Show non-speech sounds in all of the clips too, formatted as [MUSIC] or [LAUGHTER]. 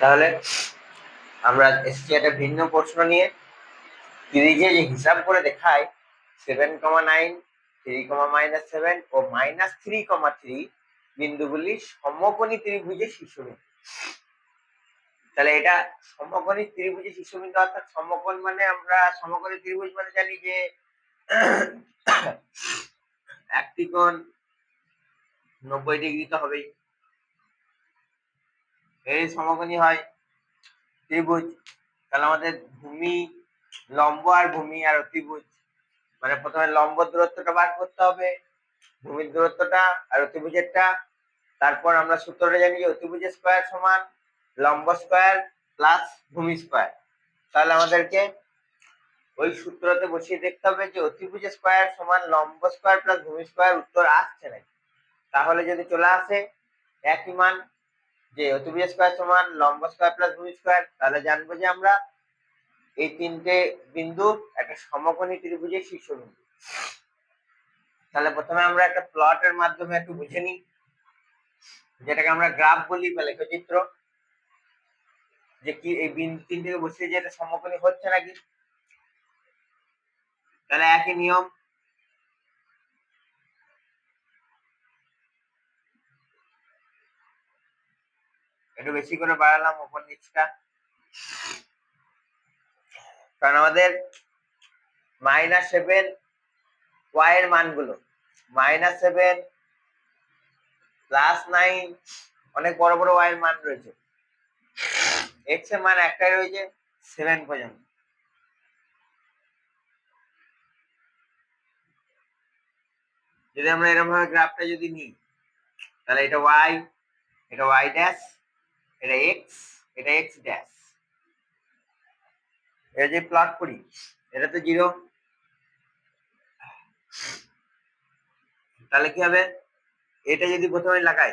তাহলে আমরা এসছি একটা ভিন্ন প্রশ্ন নিয়ে সিরিজে যে হিসাব করে দেখায় seven comma nine three comma minus seven ও মাইনাস থ্রি কমা থ্রি বিন্দুগুলি সমকোণী ত্রিভুজের শীর্ষবিন্দু তাহলে এটা সমকোণী ত্রিভুজের শীর্ষবিন্দু অর্থাৎ সমকোণ মানে আমরা সমকোণী ত্রিভুজ মানে জানি যে [COUGHS] একটি কোণ নব্বই ডিগ্রি তো হবেই। এই সমকোণী হয় ত্রিভুজ। তাহলে আমাদের ভূমি লম্ব আর ভূমি আর অতিভুজ মানে প্রথমে লম্ব দূরত্বটা বার করতে হবে, ভূমির দূরত্বটা আর অতিভুজেরটা তারপর আমরা সূত্রটা জানি যে অতিভুজের স্কোয়ার সমান লম্ব স্কোয়ার প্লাস ভূমি স্কোয়ার তাহলে আমাদেরকে ওই সূত্রতে বসিয়ে দেখতে হবে যে অতিভুজ স্কোয়ার সমান লম্ব স্কোয়ার প্লাস ভূমি স্কোয়ার উত্তর আসছে নাকি। তাহলে যদি চলে আসে, একই মান যে অতিভুজ স্কোয়ার সমান লম্ব স্কোয়ার প্লাস ভূমি স্কোয়ার তাহলে জানব যে আমরা এই তিনটে বিন্দু একটা সমকোণী ত্রিভুজের শীর্ষবিন্দু তাহলে প্রথমে আমরা একটা প্লটের মাধ্যমে একটু বুঝে নিই। যেটাকে আমরা গ্রাফ বলি বা লেখচিত্র। যে কি এই বিন্দু তিন থেকে বসিয়ে যে এটা সমকোণী হচ্ছে নাকি? তাহলে একই নিয়ম। একটু বেশি করে বাড়ালাম ওপর নিচটা। কারণ আমাদের মাইনাস সেভেন ওয়াই এর মানগুলো। মাইনাস সেভেন প্লাস নাইন অনেক বড় বড় ওয়াই এর মান রয়েছে। এক্সের মান একটাই রয়েছে সেভেন পর্যন্ত। যদি আমরা এরকম ভাবে গ্রাফটা যদি নিই, তাহলে এটা ওয়াই এটা ওয়াই ড্যাশ এটা এক্স এটা এক্স ড্যাশ এটা যে প্লট করি এটা তো জিরো তাহলে কি হবে? এটা যদি প্রথমে লাগাই,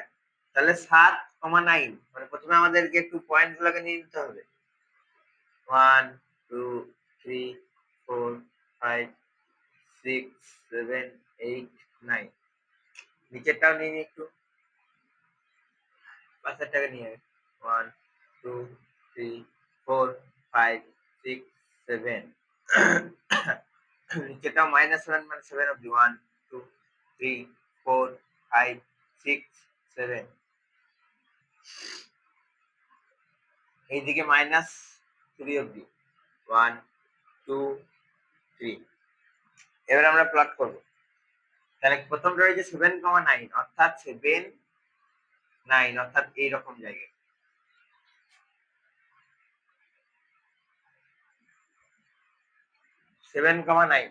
তাহলে সাত কমা নাইন মানে প্রথমে আমাদেরকে একটু পয়েন্ট গুলোকে নিয়ে নিতে হবে। One two three four five six seven eight nine নিচেরটাও নিয়ে নিই একটু। পাশেরটাকে নিয়ে one two three four five six seven নিচেরটাও minus seven মানে সেভেন অব্দি one two three four five six seven এইদিকে মাইনাস থ্রি অব্দি ওয়ান টু থ্রি এবার আমরা প্লট করব। তাহলে প্রথমটা রয়েছে সেভেন কমা নাইন অর্থাৎ সেভেন নাইন অর্থাৎ এইরকম জায়গায়। সেভেন কমা নাইন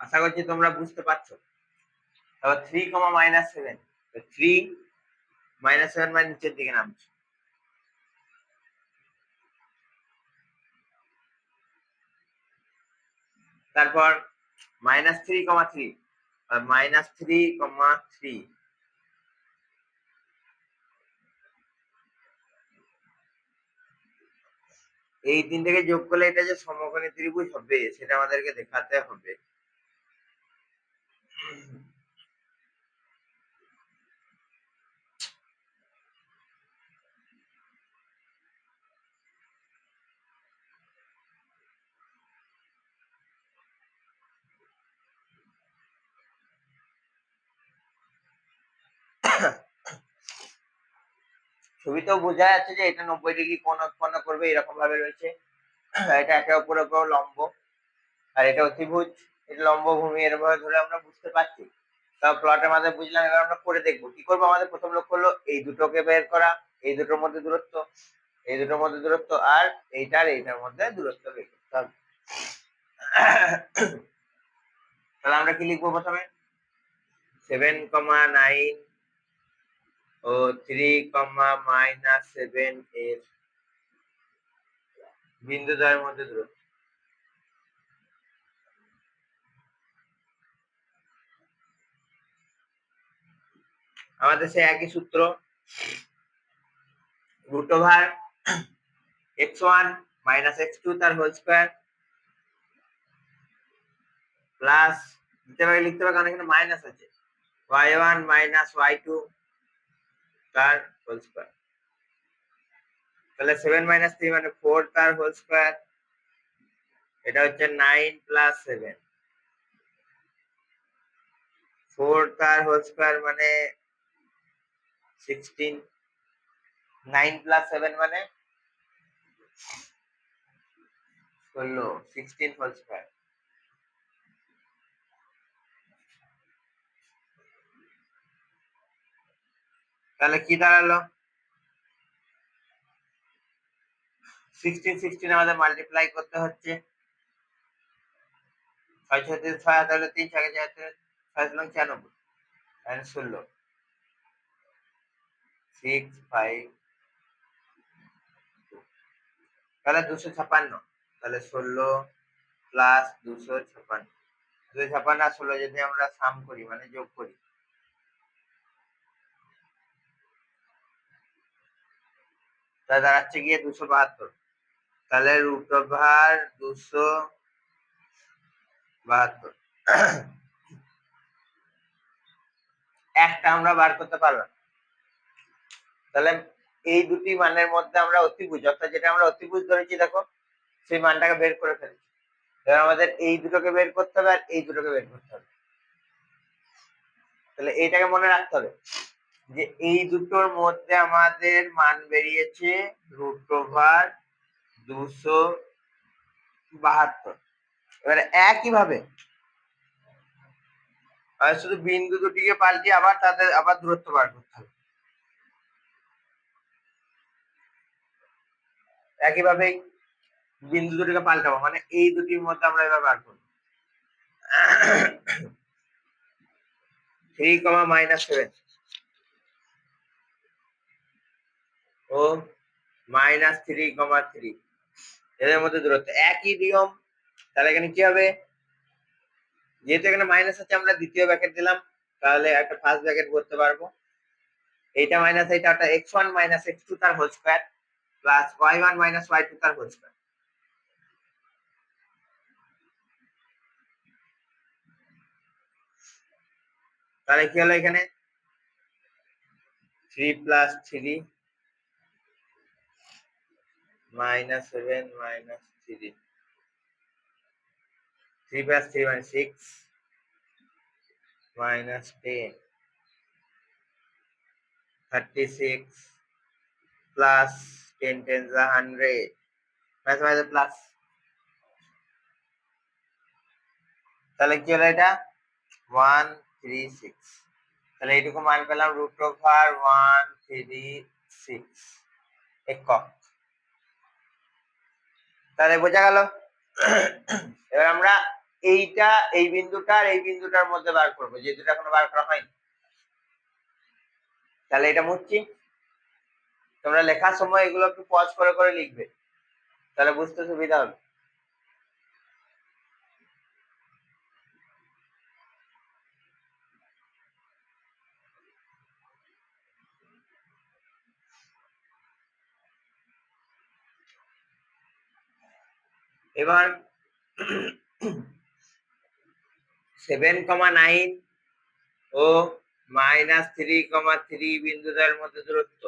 আশা করছি তোমরা বুঝতে পারছ। তারপর three comma minus seven three minus seven মানে নিচের দিকে নামছে। তারপর minus three comma three minus three comma three এই তিনটাকে যোগ করলে এটা যে সমকোণী ত্রিভুজ হবে সেটা আমাদেরকে দেখাতে হবে। ছবিতেও বোঝা যাচ্ছে যে এটা নব্বই ডিগ্রি কোণ উৎপন্ন করবে এরকম ভাবে রয়েছে। এটা একে অপরের উপর লম্ব। আর এটা অতিভুজ, এটা লম্ব ভূমি এরকম ধরে আমরা বুঝতে পারছি। তাও প্লটের মাধ্যমে বুঝলাম, এবার আমরা করে দেখব। কি করব? আমাদের প্রথম লক্ষ্য হলো এই দুটোকে বের করা, এই দুটোর মধ্যে দূরত্ব, এই দুটোর মধ্যে দূরত্ব, আর এইটার এইটার মধ্যে দূরত্ব বের করতে হবে। তাহলে আমরা কি লিখব প্রথমে? সেভেন কমা নাইন ও থ্রি কমা মাইনাস সেভেন এর বিন্দুদ্বয়ের মধ্যে দূরত্ব আমাদের সেই একই সূত্র root over X one minus X two তার হোল স্কোয়ার প্লাস দিতে পারি লিখতে পারি, কারণ এখানে মাইনাস আছে। Y one minus Y two তার হোল স্কোয়ার তাহলে সেভেন মাইনাস থ্রি মানে ফোর তার হোল স্কোয়ার এটা হচ্ছে নাইন প্লাস সেভেন ফোর তার হোল স্কোয়ার মানে সিক্সটিন নাইন প্লাস সেভেন মানে ষোলো সিক্সটিন হোল স্কোয়ার তাহলে কি দাঁড়াল? সিক্সটিন সিক্সটিন আমাদের মাল্টিপ্লাই করতে হচ্ছে। ছয় ছয় তিন ছয় হাতে তিন ছয় ছয় ছিয়ানব্বই ষোলো। সিক্স ফাইভ তাহলে দুশো ছাপান্ন, তাহলে ষোলো প্লাস দুশো ছাপান্ন। দুশো ছাপান্ন ষোলো যদি আমরা সাম করি মানে যোগ করি তাহলে দাঁড়াচ্ছে গিয়ে দুশো বাহাত্তর। তাহলে রুট ওভার দুশো বাহাত্তর। একটা আমরা বার করতে পারব না। তাহলে এই দুটি মানের মধ্যে আমরা অতিভুজ, অর্থাৎ যেটা আমরা অতিভুজ ধরেছি, দেখো, সেই মানটাকে বের করে ফেলেছি। এবার আমাদের এই দুটোকে বের করতে হবে আর এই দুটোকে বের করতে হবে। তাহলে এইটাকে মনে রাখতে হবে। যে এই দুটোর মধ্যে আমাদের মান বেরিয়েছে রুট ওভার দুশো বাহাত্তর। এবারে একইভাবে শুধু বিন্দু দুটিকে পাল্টে আবার তাদের, আবার দূরত্ব বার করতে হবে। একইভাবেই বিন্দু দুটিকে পাল্টাবো মানে এই দুটির মধ্যে আমরা এবার বার করব। থ্রি কমা মাইনাস সেভেন ও মাইনাস থ্রি কমা থ্রি এদের মধ্যে দূরত্ব। একই নিয়ম। তাহলে এখানে কি হবে? যেহেতু এখানে মাইনাস আছে, আমরা দ্বিতীয় ব্র্যাকেট দিলাম। তাহলে একটা ফার্স্ট ব্র্যাকেট করতে পারব। এইটা মাইনাস এইটা ওটা X one minus X two তার whole square plus Y one minus Y two তার হোল স্কোয়ার তাহলে কি হলো এখানে? Three plus three minus seven minus three three plus three মানে six minus ten thirty six plus ten ten যা hundred মাঝে মাঝে প্লাস তাহলে কি হলো এটা? ওয়ান থ্রি সিক্স তাহলে এইটুকু মান পেলাম root over one three six একক তাহলে বোঝা গেল। এবার আমরা এইটা, এই বিন্দুটা এই বিন্দুটার মধ্যে বার করব। যে দুটা এখনও বার করা হয়নি। তাহলে এটা মুচ্ছি তোমরা লেখার সময় এগুলো একটু পজ করে করে লিখবে। তাহলে বুঝতে সুবিধা হবে। এবার সেভেন কমা নাইন ও মাইনাস থ্রি কমা থ্রি বিন্দুদের মধ্যে দূরত্ব।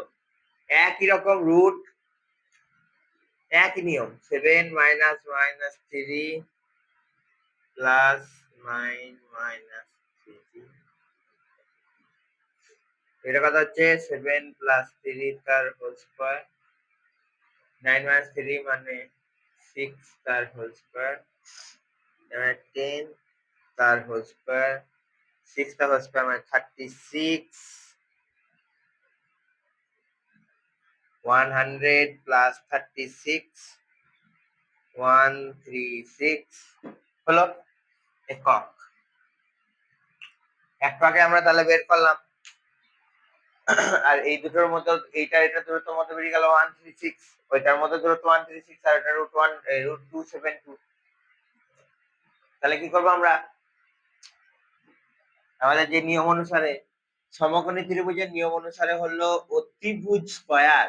একই রকম রুট একই নিয়ম। Seven minus minus three plus nine minus three এটা কথা হচ্ছে সেভেন প্লাস থ্রি তার whole square nine minus three মানে সিক্স তার হোল স্কোয়ার টেন তার হোল স্কোয়ার সিক্স তার হোল স্কোয়ার মানে thirty six one hundred plus thirty six one three six হলো একক। একটাকে আমরা তাহলে বের করলাম। আর এই দুটোর মধ্যে, এইটা, এটা দূরত্ব মধ্যে বেরিয়ে গেল ওয়ান থ্রি সিক্স ওইটার মধ্যে দূরত্ব ওয়ান থ্রি সিক্স আর এটা root one root two seven two তাহলে কি করব আমরা? আমাদের যে নিয়ম অনুসারে, সমকোণী ত্রিভুজের নিয়ম অনুসারে হলো অতিভুজ স্কয়ার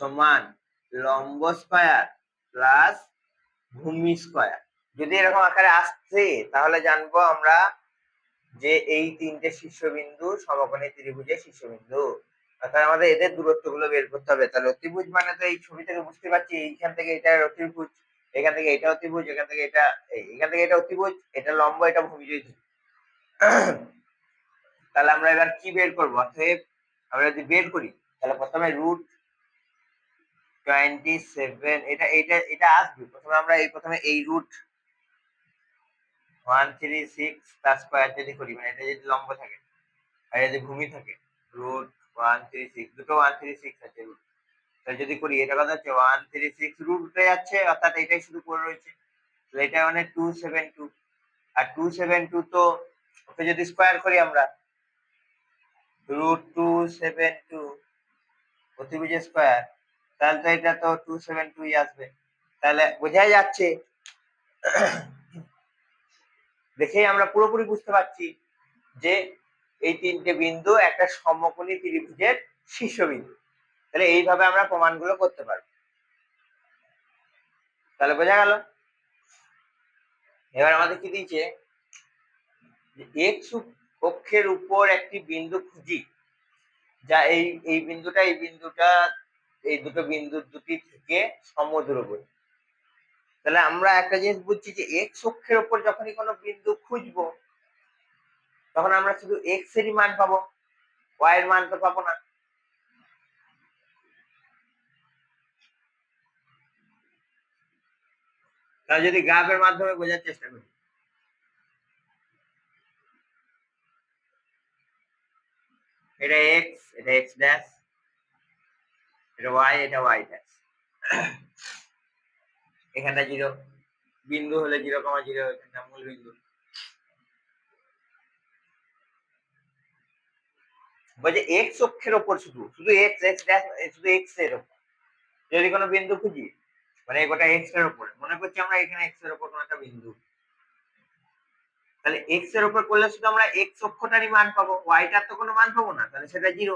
সমান লম্ব স্কয়ার প্লাস ভূমি স্কয়ার। যদি এরকম আকারে আসছে, তাহলে জানব আমরা যে এই তিনটে শীর্ষবিন্দু সমকোণী ত্রিভুজের শীর্ষবিন্দু। অর্থাৎ আমাদের এদের দূরত্বগুলো বের করতে হবে। তাহলে অতিভুজ মানে তো এই ছবি থেকে বুঝতে পারছি, এইখান থেকে এটা অতিভুজ, এখান থেকে এটা অতিভুজ, এখান থেকে এটা এখান থেকে এটা অতিভুজ, এটা লম্ব, এটা ভূমিজ তাহলে আমরা এবার কি বের করব? অতএব আমরা যদি বের করি, তাহলে প্রথমে রুট টোয়েন্টি সেভেন, এটা এটা এটা আসবে। প্রথমে আমরা এই, প্রথমে এই রুট ওয়ান থ্রি সিক্স তার স্কোয়ার যদি করি মানে এটা যদি লম্ব থাকে, আর যদি ভূমি থাকে রুট ওয়ান থ্রি সিক্স দুটো ওয়ান থ্রি সিক্স আছে রুট তাহলে যদি করি, এটা কথা হচ্ছে ওয়ান থ্রি সিক্স রুট উঠে যাচ্ছে, অর্থাৎ এটাই শুধু পড়ে রয়েছে। তাহলে এটা মানে টু সেভেন টু আর টু সেভেন টু তো ওকে যদি স্কোয়ার করি আমরা রুট টু সেভেন টু অতিভুজ স্কোয়ার তাহলে তো এটা তো টু সেভেন টুই আসবে। তাহলে বোঝাই যাচ্ছে দেখেই আমরা পুরোপুরি বুঝতে পারছি যে এই তিনটে বিন্দু একটা সমকোণী ত্রিভুজের শীর্ষবিন্দু। তাহলে এইভাবে আমরা প্রমাণগুলো করতে পারব। তাহলে বোঝা গেল? এবার আমাদের কি দিয়েছে? এক্স অক্ষের উপর একটি বিন্দু খুঁজি। যা এই এই বিন্দুটা এই বিন্দুটা, এই দুটো বিন্দু দুটি থেকে সমদূরবর্তী। তাহলে আমরা একটা জিনিস বুঝছি যে এক্স অক্ষের উপর যখনই কোনো বিন্দু খুঁজবো, তখন আমরা শুধু এক্স এরই মান পাবো ওয়াই এর মান তো পাবো না। তাহলে যদি গ্রাফের মাধ্যমে বোঝার চেষ্টা করি। এটা এক্স এটা এক্স ড্যাশ এটা ওয়াই এটা ওয়াই ড্যাশ এখানটা জিরো। বিন্দু হলে জিরো কমা জিরো, এখানটা মূল বিন্দু। বলছে এক্স অক্ষের ওপর শুধু শুধু এক্স এক্স ড্যাশ শুধু এক্সের ওপর। যদি কোনো বিন্দু খুঁজি মানে গোটা এক্সের উপরে মনে করছি আমরা এখানে এক্সের উপর কোনো একটা বিন্দু। তাহলে এক্সের উপর করলে শুধু আমরা এক্স অক্ষটারই মান পাবো ওয়াইটার তো কোনো মান পাবো না, তাহলে সেটা জিরো।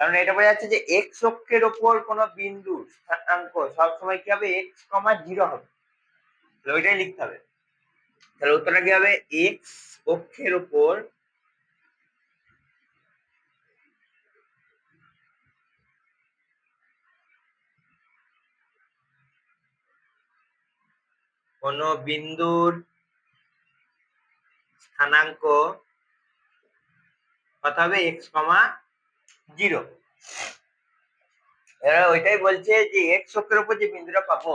কারণ এটা বোঝা যাচ্ছে যে এক্স অক্ষের ওপর কোনো বিন্দু স্থানাঙ্ক সবসময় কি হবে? এক্স কমা জিরো হবে। তাহলে ওইটাই লিখতে হবে। তাহলে উত্তরটা কি হবে? এক্স অক্ষের ওপর কোন বিন্দুর স্থানাঙ্ক কত হবে? X comma zero. এরা ওইটাই বলছে যে এক্স অক্ষের উপর যে বিন্দুটা পাবো,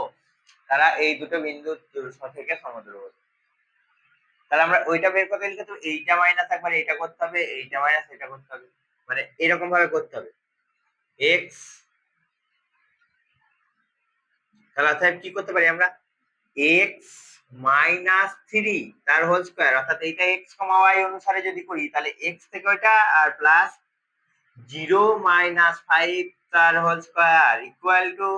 তারা এই দুটো বিন্দু থেকে সমদূরবর্তী তাহলে আমরা ওইটা বের করতে গেলে তো এইটা মাইনাস একবার এইটা করতে হবে, এইটা মাইনাস এটা করতে হবে। মানে এরকম ভাবে করতে হবে। এক্স তাহলে অর্থাৎ কি করতে পারি আমরা? এক্স মাইনাস থ্রি তার হোল স্কোয়ার অর্থাৎ এইটা এক্স কমা ওয়াই অনুসারে যদি করি, তাহলে এক্স থেকে ওইটা আর প্লাস জিরো মাইনাস ফাইভ তার whole square equal to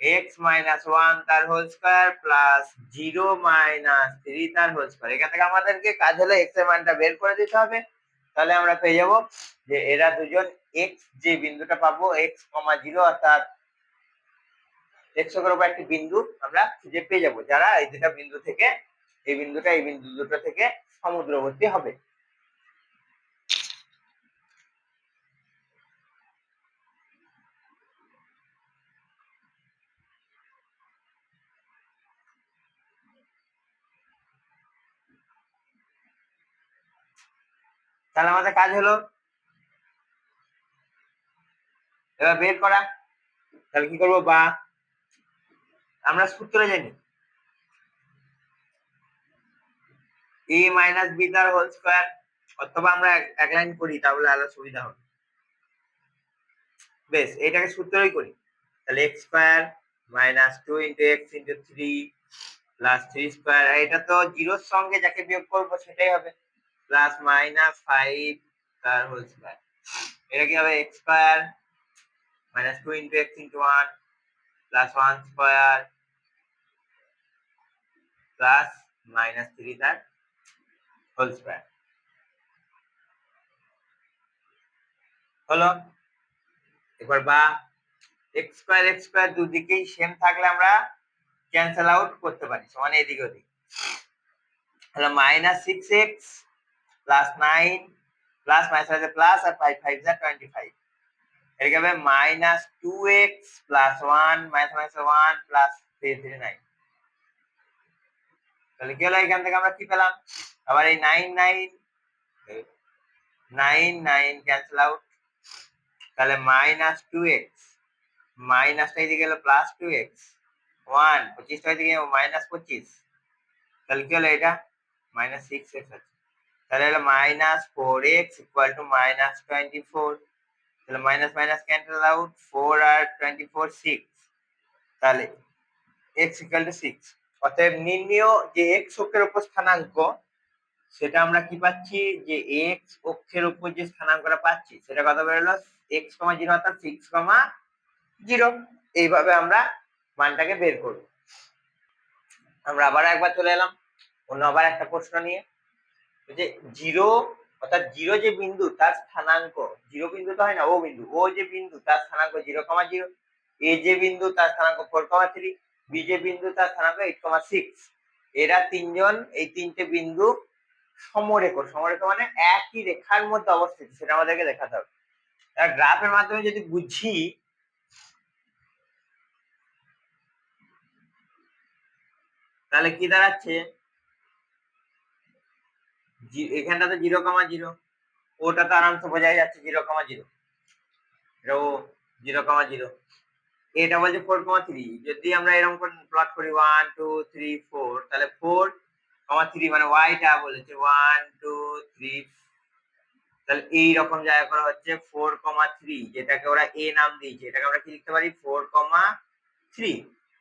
X minus one তার whole square plus zero minus three তার হোল স্কোয়ার। এখান থেকে আমাদেরকে কাজ হলো এক্সের মানটা বের করে দিতে হবে। তাহলে আমরা পেয়ে যাব যে এরা দুজন এক্স যে বিন্দুটা পাবো এক্স কমা জিরো অর্থাৎ এক্স অক্ষের উপর একটি বিন্দু আমরা খুঁজে পেয়ে যাব। যারা এই দুটা বিন্দু থেকে, এই বিন্দুটা, এই বিন্দু দুটো থেকে সমুদ্রবর্তী হবে। তাহলে আমাদের কাজ হলো, এবার বের করা। তাহলে কি করব? বা, আমরা সূত্র জানি। এ মাইনাস বি তার হোল স্কোয়ার, অথবা আমরা এক লাইন করি, তাহলে আলাদা সুবিধা হবে। বেশ, এটাকে সূত্রই করি। তাহলে X square minus two into X into three plus three square এটা তো জিরোর সঙ্গে যাকে বিয়োগ করব সেটাই হবে। প্লাস মাইনাস ফাইভ তার হোল স্কোয়ার এটা কি হবে? X square minus two into X into one plus one square plus minus three তার হোল স্কোয়ার হলো এবার বা এক্স স্কোয়ার এক্স স্কোয়ার দুদিকেই সেম থাকলে আমরা ক্যান্সেল আউট করতে পারি, সমান এদিকে ওদিক। তাহলে minus six X plus nine plus minus আছে প্লাস আর ফাইভ এদিকে হবে minus two X plus one minus minus one plus তাহলে কি হলো? এখান থেকে আমরা কি পেলাম? আবার এই nine nine nine nine cancel out তাহলে মাইনাস টু এক্স মাইনাসটা এদিকে গেল প্লাস টু এক্স ওয়ান পঁচিশটা এদিকে মাইনাস পঁচিশ। তাহলে কি হলো এটা? মাইনাস সিক্স এক্স আছে। তাহলে হলো minus four X equal to minus twenty four তাহলে minus minus cancel out four আর টোয়েন্টি ফোর সিক্স তাহলে এক্স ইকুয়াল টু সিক্স অতএব নির্ণীয় যে এক্স অক্ষের উপর স্থানাঙ্ক, সেটা আমরা কি পাচ্ছি? যে এক্স অক্ষের উপর যে স্থানাঙ্কটা পাচ্ছি, সেটা কত বেরোলো? এক্স কমা জিরো অর্থাৎ সিক্স কমা জিরো এইভাবে আমরা মানটাকে বের করব। আমরা আবার একবার চলে এলাম, অন্য আবার একটা প্রশ্ন নিয়ে। যে জিরো, অর্থাৎ জিরো যে বিন্দু তার স্থানাঙ্ক, জিরো বিন্দু তো হয় না, ও বিন্দু, ও যে বিন্দু তার স্থানাঙ্ক জিরো কমা জিরো, এ যে বিন্দু তার স্থানাঙ্ক ফোর কমা থ্রি, বি যে বিন্দু তার স্থানাঙ্ক এইট কমা সিক্স, এরা তিনজন এই তিনটে বিন্দু সমরেখ সমরেখ মানে একই রেখার মধ্যে অবস্থিত, সেটা আমাদেরকে দেখাতে হবে। গ্রাফের মাধ্যমে যদি বুঝি, তাহলে কি দাঁড়াচ্ছে? এখানটা তো জিরো কমা জিরো ওটা তো আরামসে বোঝাই যাচ্ছে জিরো কমা জিরো এটা ও জিরো কমা জিরো এটা বলছে ফোর কমা থ্রি যদি আমরা এরকম করে প্লট করি ওয়ান টু থ্রি ফোর তাহলে ফোর কমা থ্রি মানে ওয়াইটা বলেছে। ওয়ান টু থ্রি তাহলে এই রকম জায়গা করা হচ্ছে ফোর কমা থ্রি যেটাকে ওরা এ নাম দিয়েছে। এটাকে আমরা কি লিখতে পারি? ফোর কমা থ্রি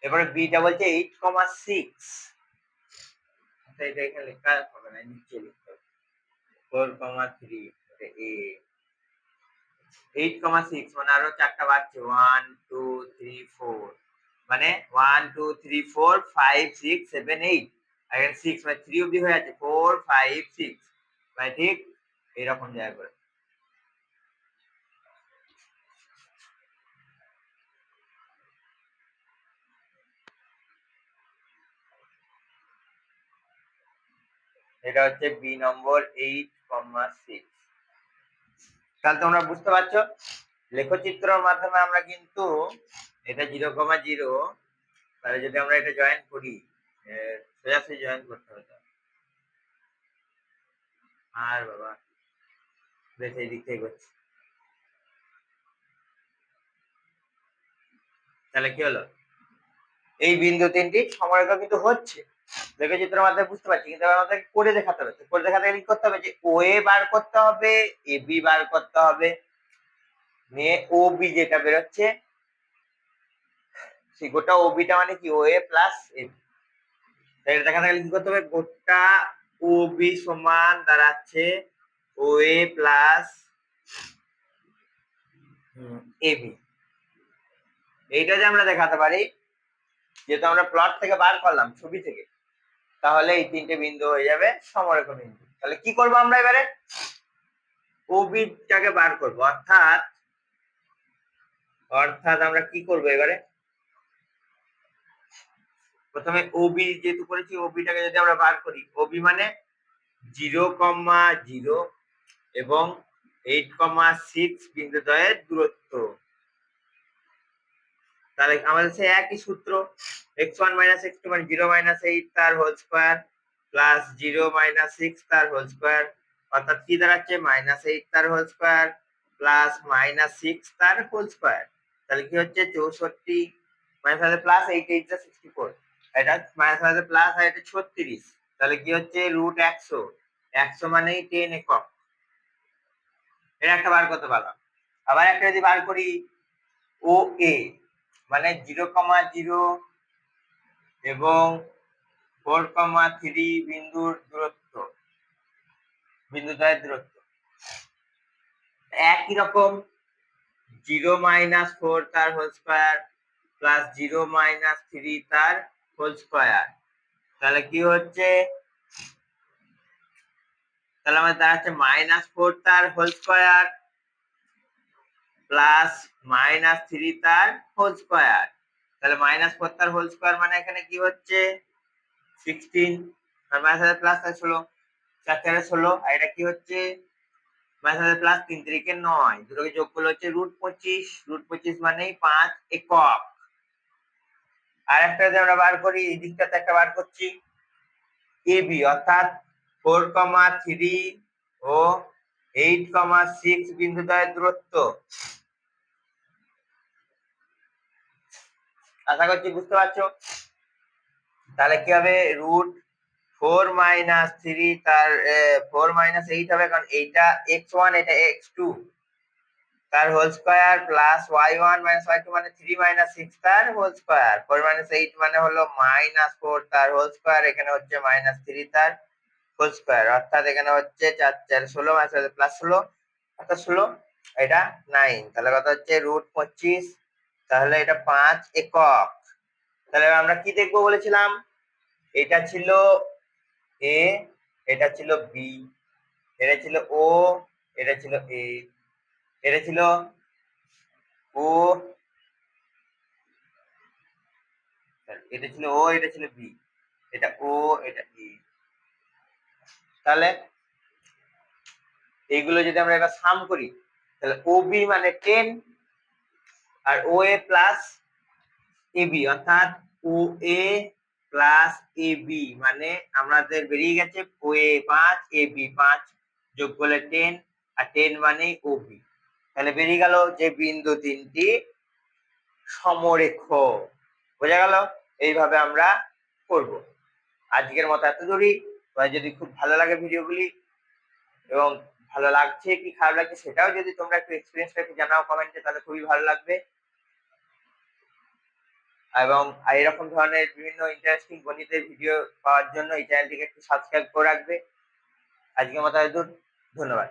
এবারে বিটা বলছে এইট কমা সিক্স এটা এখানে লেখা হবে না, নিচে লিখতে এইট কমা সিক্স মানে আরও চারটা বাড়ছে। ওয়ান টু থ্রি ফোর মানে one two three four five six seven eight six three হয়ে আছে ফোর ফাইভ সিক্স ঠিক এরকম জায়গা এটা হচ্ছে বি নম্বর এইট তাহলে তোমরা বুঝতে পারছ? লেখচিত্রের মাধ্যমে আমরা কিন্তু এটা জিরো কমা জিরো, তাহলে যদি আমরা এটা জয়েন করি জয়েন করতে হবে আর বাবা, বেশ, এই দিক থেকে করছি তাহলে কি হলো? এই বিন্দু তিনটি সময়রেখা কিন্তু হচ্ছে। দেখে চিত্রের মাধ্যমে বুঝতে পারছি, কিন্তু আমাদের করে দেখাতে হবে। করে দেখাতে গেলে করতে হবে? যে ও এ বার করতে হবে এ বি বার করতে হবে। নিয়ে ও বি যেটা বেরোচ্ছে, সেই গোটা ও বিটা মানে কি? ও এ প্লাস এ এটা দেখাতে গেলে কি করতে হবে? গোটা ও বি সমান দাঁড়াচ্ছে ও এ প্লাস এ বি এইটা যে আমরা দেখাতে পারি, যেহেতু আমরা প্লট থেকে বার করলাম, ছবি থেকে। তাহলে এই তিনটে বিন্দু হয়ে যাবে সমরেখ বিন্দু। তাহলে কি করব আমরা এবারে? ওবিটাকে বার করব। অর্থাৎ অর্থাৎ আমরা কি করব এবারে? প্রথমে ওবি যেহেতু করেছি ওবিটাকে যদি আমরা বার করি ওবি মানে জিরো কমা জিরো এবং এইট কমা সিক্স বিন্দু দ্বয়ের দূরত্ব। তাহলে আমাদের সে একই সূত্র x one minus x two মানে জিরো মাইনাস এইট তার whole square plus zero minus six তার হোল স্কোয়ার অর্থাৎ কি দাঁড়াচ্ছে? মাইনাস এইট তার whole square plus minus six তার হোল স্কোয়ার তাহলে কি হচ্ছে? চৌষট্টি মাইনাস আছে plus eight eight sixty four এটা মাইনাস আছে প্লাস আর এটা ছত্রিশ। তাহলে কি হচ্ছে? রুট একশো। একশো মানেই টেন একক। এটা একটা বার করতে পারলাম। আবার একটা যদি বার করি ও এ মানে জিরো কমা জিরো এবং ফোর কমা থ্রি বিন্দুর দূরত্ব, বিন্দু দ্বয়ের দূরত্ব। একই রকম, জিরো মাইনাস ফোর তার whole square plus zero minus three তার হোল স্কোয়ার। তাহলে কি হচ্ছে? তাহলে আমাদের দাঁড়াচ্ছে মাইনাস ফোর তার whole square plus minus three তার হোল স্কোয়ার তাহলে মাইনাস ফোর তার হোল স্কোয়ার মানে এখানে কি হচ্ছে? সিক্সটিন আর মাইনাস প্লাস ষোলো। চার চারে ষোলো, আর এটা কি হচ্ছে? মাইনাস প্লাস তিন তিরিকে নয়। দুটোকে যোগ করলে হচ্ছে রুট পঁচিশ। রুট পঁচিশ মানেই পাঁচ একক। আর একটা যদি আমরা বার করি, এই দিকটাতে একটা বার করছি। এ বি অর্থাৎ ফোর কমা থ্রি ও এইট কমা সিক্স বিন্দু দূরত্ব। আশা করছি বুঝতে পারছ? তাহলে কি হবে? রুট ফোর মাইনাস থ্রি তার ফোর মাইনাস এইট হবে, কারণ এইটা এক্স ওয়ান, এটা এক্স টু। তার whole square plus y one minus y two মানে থ্রি মাইনাস সিক্স তার whole square. Four minus eight মানে হলো মাইনাস ফোর, তার হোল স্কোয়ার এখানে হচ্ছে মাইনাস থ্রি তার। হোল স্কোয়ার অর্থাৎ এখানে হচ্ছে চার চার, ষোলো মাইনাস প্লাস ষোলো, অর্থাৎ ষোলো, এটা নাইন তাহলে কথা হচ্ছে রুট পঁচিশ, তাহলে এটা পাঁচ একক। তাহলে আমরা কি দেখব বলেছিলাম? এটা ছিল এ এটা ছিল বি এটা ছিল ও এটা ছিল এ এটা ছিল ও এটা ছিল ও এটা ছিল বি এটা ও এটা এ তাহলে এইগুলো যদি আমরা এবার সাম করি, তাহলে ও বি মানে ten R O A plus A B অর্থাৎ O A plus A B মানে আমাদের বেরিয়ে গেছে ও এ পাঁচ এ বি পাঁচ যোগ করলে টেন আর টেন মানে ও বি তাহলে বেরিয়ে গেল যে বিন্দু তিনটি সমরেখ। বোঝা গেল? এইভাবে আমরা করব। আজকের মতো এত দূরই তোমার যদি খুব ভালো লাগে ভিডিওগুলি এবং ভালো লাগছে কি খারাপ লাগছে সেটাও যদি তোমরা একটু এক্সপিরিয়েন্সটা একটু জানাও কমেন্টে তাহলে খুবই ভালো লাগবে। এবং এরকম ধরনের বিভিন্ন ইন্টারেস্টিং গণিতের ভিডিও পাওয়ার জন্য এই চ্যানেলটিকে একটু সাবস্ক্রাইব করে রাখবে। আজকের মতো দূর ধন্যবাদ।